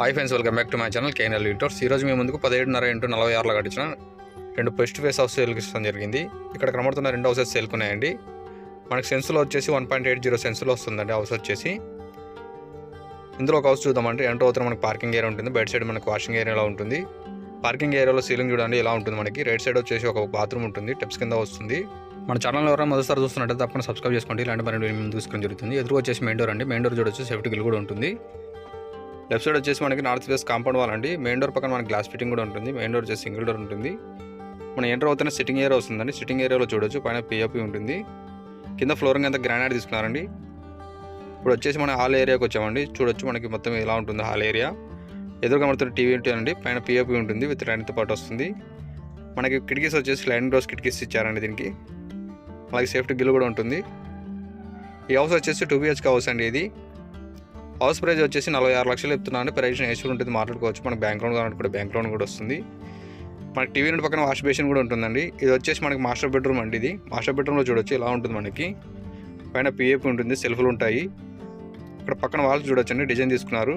Hi friends welcome back to my channel KNL litres ఈరోజు మీ ముందుకు పదిహేడున్నర ఇంటూ నలభై ఆరులో కట్టించిన రెండు పెస్ట్ ఫేస్ హౌస్ సేల్కి ఇష్టం జరిగింది. ఇక్కడ కనబడుతున్న రెండు హౌసెస్ సేల్కున్నాయండి మనకి సెన్స్లో వచ్చేసి వన్ పాయింట్ ఎయిట్ జీరో సెన్స్లో వస్తుందండి హౌస్ వచ్చేసి. ఇందులో ఒక హౌస్ చూద్దామంటే ఎంటర్ అవుతున్న మనకి పార్కింగ్ ఏరియా ఉంటుంది. బయట సైడ్ మనకి వాషింగ్ ఏరియాలో ఉంటుంది. పార్కింగ్ ఏరియాలో సీలింగ్ చూడండి ఎలా ఉంటుంది మనకి. రైట్ సైడ్ వచ్చేసి ఒక బాత్రూమ్ ఉంటుంది టెప్స్ కింద వస్తుంది. మన ఛానల్ ఎవరైనా మొదటిసారి చూస్తున్నట్టు తప్పకుండా సబ్స్క్రైబ్ చేసుకోండి. ఇలాంటి మరి మేము తీసుకుని జరుగుతుంది. ఎదురు వచ్చేసి మెయిన్ డోర్ అండి. మెయిన్ డోర్ చూడొచ్చు సేఫ్టీ గిల్ కూడా ఉంటుంది. లెఫ్ట్ సైడ్ వచ్చేసి మనకి నార్త్ ఫేస్ కాంపౌండ్ వాల్ అండి. మెయిన్ డోర్ పక్కన మనకి గ్లాస్ ఫిట్టింగ్ కూడా ఉంటుంది. మెయిన్ డోర్ వచ్చేసి సింగిల్ డోర్ ఉంటుంది. మనం ఎంటర్ అవుతున్న సిట్టింగ్ ఏరియా వస్తుందండి. సిట్టింగ్ ఏరియాలో చూడొచ్చు. పైన పిఎపి ఉంటుంది. కింద ఫ్లోరింగ్ అంతా గ్రానైట్ తీసుకున్నారండి. ఇప్పుడు వచ్చేసి మన హాల్ ఏరియాకి వచ్చామండి. చూడొచ్చు మనకి మొత్తం ఎలా ఉంటుంది హాల్ ఏరియా. ఎదురుగా కనబడుతున్న టీవీ ఉంటుందండి. పైన పిఎపి ఉంటుంది విత్ లైన్తో పాటు వస్తుంది. మనకి కిటికీస్ వచ్చేసి లైన్ డోర్స్ కిటికీస్ ఇచ్చారండి దీనికి. అలాగే సేఫ్టీ గిల్ కూడా ఉంటుంది. ఈ హౌస్ వచ్చేసి టూ బిహెచ్కే హౌస్ అండి ఇది. హౌస్ ప్రైజ్ వచ్చేసి నలభై ఆరు లక్షలు చెప్తున్నాను ప్రైజ్ ఏసీ ఉంటుంది మాట్లాడుకోవచ్చు. మనకి బ్యాంక్ లోన్ కావాలంటే కూడా బ్యాంక్ లోన్ కూడా వస్తుంది. మనకి టీవీ నుండి పక్కన వాష్ బేసిన్ కూడా ఉంటుందండి. ఇది వచ్చేసి మనకి మాస్టర్ బెడ్రూమ్ అండి ఇది. మాస్టర్ బెడ్రూమ్లో చూడొచ్చు ఇలా ఉంటుంది మనకి. పైన పిఎఫ్ ఉంటుంది సెల్ఫ్లు ఉంటాయి. ఇక్కడ పక్కన వాల్స్ చూడొచ్చండి డిజైన్ తీసుకున్నారు.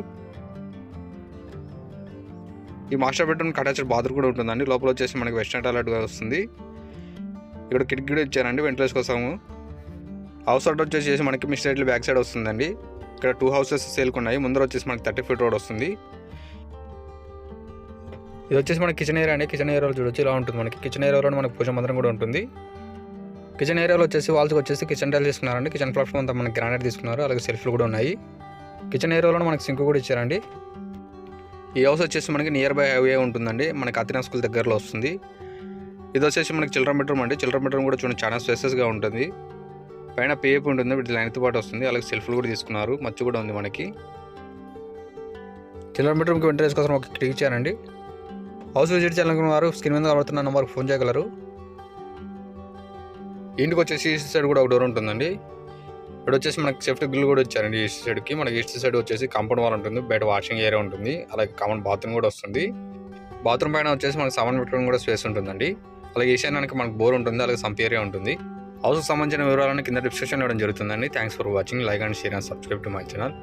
ఈ మాస్టర్ బెడ్రూమ్ అటాచ్డ్ బాత్రూమ్ కూడా ఉంటుందండి. లోపల వచ్చేసి మనకి వెస్టర్న్ టాయిలెట్ వస్తుంది. ఇక్కడ కిటికీ కూడా ఇచ్చారండి వెంటిలేషన్ కోసము. హౌస్ అవుట్ వచ్చేసి మనకి మిస్టేట్లీ బ్యాక్ సైడ్ వస్తుందండి. ఇక్కడ టూ హౌసెస్ సేల్కున్నాయి ముందర వచ్చేసి మనకి థర్టీ ఫీట్ రోడ్ వస్తుంది. ఇది వచ్చేసి మనకి కిచెన్ ఏరియా అండి. కిచెన్ ఏరియాలో చూడొచ్చు. ఇలా ఉంటుంది మనకి. కిచెన్ ఏరియాలో మనకి పూజ మందిరం కూడా ఉంటుంది. కిచెన్ ఏరియాలో వచ్చేసి వాళ్ళకి వచ్చేసి కిచెన్ టైల్ తీసుకున్నారండి. కిచెన్ ప్లాట్ఫామ్ అంతా మనకి గ్రానైట్ తీసుకున్నారు. అలాగే సెల్ఫ్లు కూడా ఉన్నాయి. కిచెన్ ఏరియాలో మనకి సింక్ కూడా ఇచ్చారండి. ఈ హౌస్ వచ్చేసి మనకి నియర్ బై హైవే ఉంటుందండి. మనకి అతినా స్కూల్ దగ్గరలో వస్తుంది. ఇది వచ్చేసి మనకి చిల్డ్రన్ బెడ్రూమ్ అండి. చిల్డ్రన్ బెడ్రూమ్ కూడా చూడండి. చాలా స్పేసెస్గా ఉంటుంది. పైన పేపు ఉంటుంది వీటి లైన్తో పాటు వస్తుంది. అలాగే సెల్ఫ్లు కూడా తీసుకున్నారు. మచ్చు కూడా ఉంది మనకి. కిలోమీటర్కి బెడ్రూమ్కి వెంటనేస్ కోసం ఒక క్లిక్ ఇచ్చారండి హౌస్ విజిట్ చేయాలనుకున్న వారు స్క్రీన్ మీద కనబడుతున్న నెంబర్కి ఫోన్ చేయగలరు. ఇంటికి వచ్చేసి ఈస్ట్ సైడ్ కూడా ఒక డోర్ ఉంటుందండి. ఇక్కడ వచ్చేసి మనకి సేఫ్టీ గ్రిల్ కూడా ఇచ్చారండి ఈస్ట్ సైడ్కి మనకి ఈస్ట్ సైడ్ వచ్చేసి కాంపౌండ్ వాల్ ఉంటుంది. బయట వాషింగ్ ఏరియా ఉంటుంది. అలాగే కామన్ బాత్రూమ్ కూడా వస్తుంది. బాత్రూమ్ పైన వచ్చేసి మనకి సామాన్ పెట్టుకోవడం కూడా స్పేస్ ఉంటుందండి. అలాగే ఈశాన్యానికి మనకు బోర్ ఉంటుంది. అలాగే సంప్ ఏరియా ఉంటుంది. హౌస్కి సంబంధించిన వివరాలను కింద డిస్క్రిప్షన్లో ఇవ్వడం జరుగుతుందండి. Thanks for watching like and share and subscribe to my channel